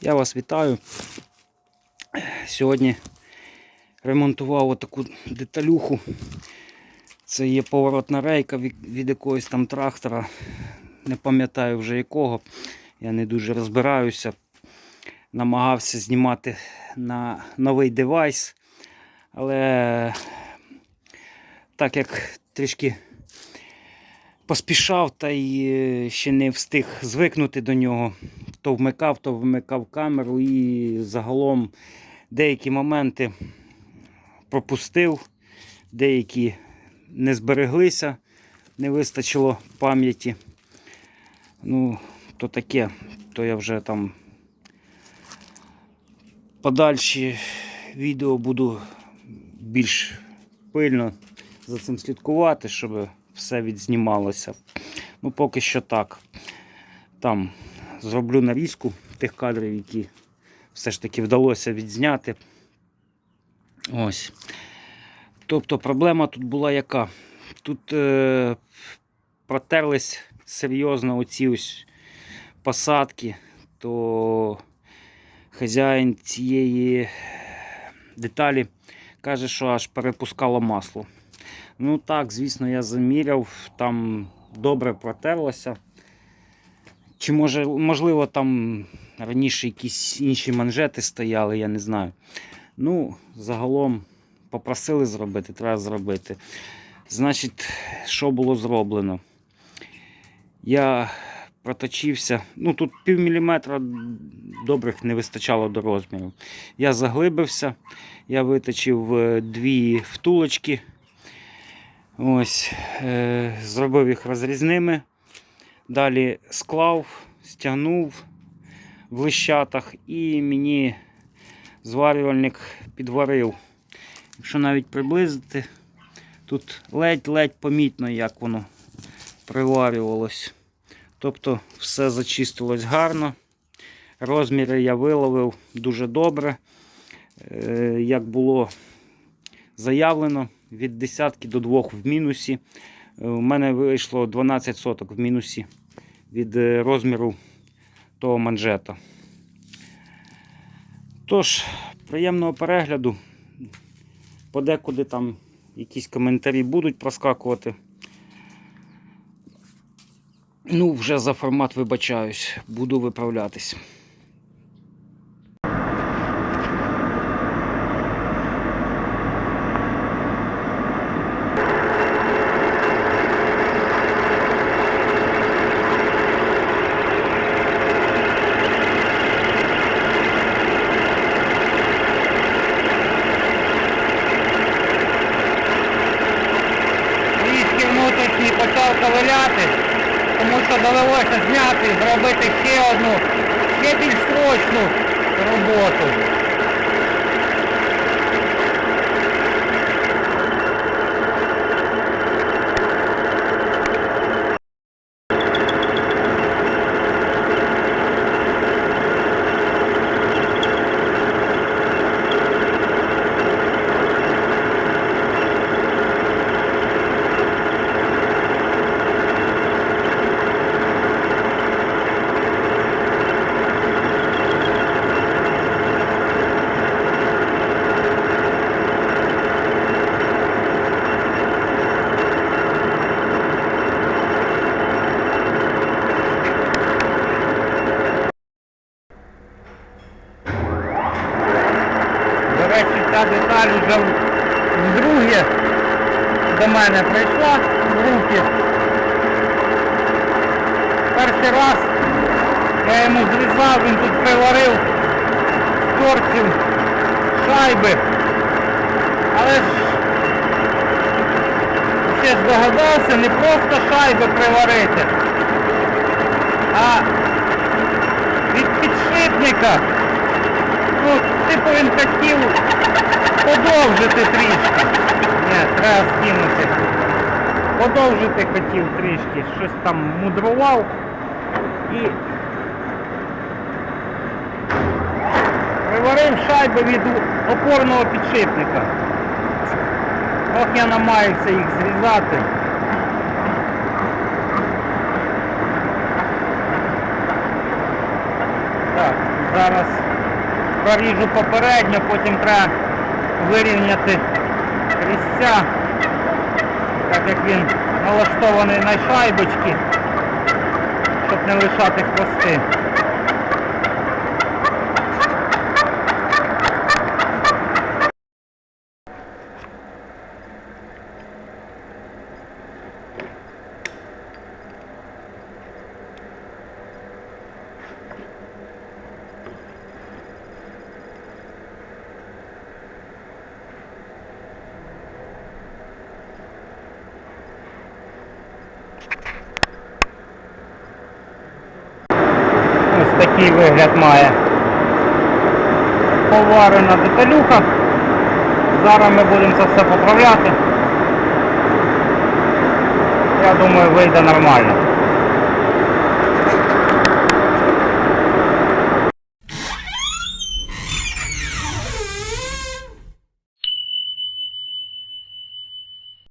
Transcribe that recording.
Я вас вітаю. Сьогодні ремонтував отаку деталюху. Це є поворотна рейка від, якогось там трактора. Не пам'ятаю вже якого. Я не дуже розбираюся. Намагався знімати на новий девайс. Але так як трішки поспішав та й е, ще не встиг звикнути до нього, то вмикав, то вмикав камеру і загалом деякі моменти пропустив, деякі не збереглися, не вистачило пам'яті. Ну, то таке, то я вже там подальші відео буду більш пильно за цим слідкувати, щоб все відзнімалося. Ну, поки що так. Там зроблю нарізку тих кадрів, які все ж таки вдалося відзняти. Ось. Тобто проблема тут була яка? Тут е, протерлись серйозно оці ось посадки, то хазяїн цієї деталі каже, що аж перепускало масло. Ну так, звісно, я заміряв, там добре протерлося. Чи може, можливо, там раніше якісь інші манжети стояли, я не знаю. Ну, загалом попросили зробити, треба зробити. Значить, що було зроблено? Я проточився. Ну, тут пів міліметра добрих не вистачало до розміру. Я заглибився, я виточив е, дві втулочки. Ось, е, зробив їх розрізними. Далі склав, стягнув в лищатах і мені зварювальник підварив. Якщо навіть приблизити, тут ледь-ледь помітно, як воно приварювалось. Тобто все зачистилось гарно. Розміри я виловив дуже добре. Е, Як було заявлено, від десятки до двох в мінусі. Е, У мене вийшло 12 соток в мінусі від е, розміру того манжета. Тож, приємного перегляду. Подекуди там якісь коментарі будуть проскакувати. Ну, вже за формат вибачаюсь, буду виправлятись. Ковиляти, тому що довелося зняти і зробити ще одну, ще більш срочну роботу. До мене прийшла в руки. Перший раз я йому зрізав, він тут приварив торців шайби. Але ж ще здогадався не просто шайби приварити, а від підшипника. Ну, типу він хотів подовжити трішки. Ні, треба скинути. Подовжити хотів трішки. Щось там мудрував. І приварив шайби від опорного підшипника. Ох, я намаюся їх зрізати. Так, Зараз проріжу попередньо, потім треба вирівняти різця, так як він налаштований на шайбочки, щоб не лишати хвости. Ось такий вигляд має поварена деталюха. Зараз ми будемо це все поправляти. Я думаю, вийде нормально.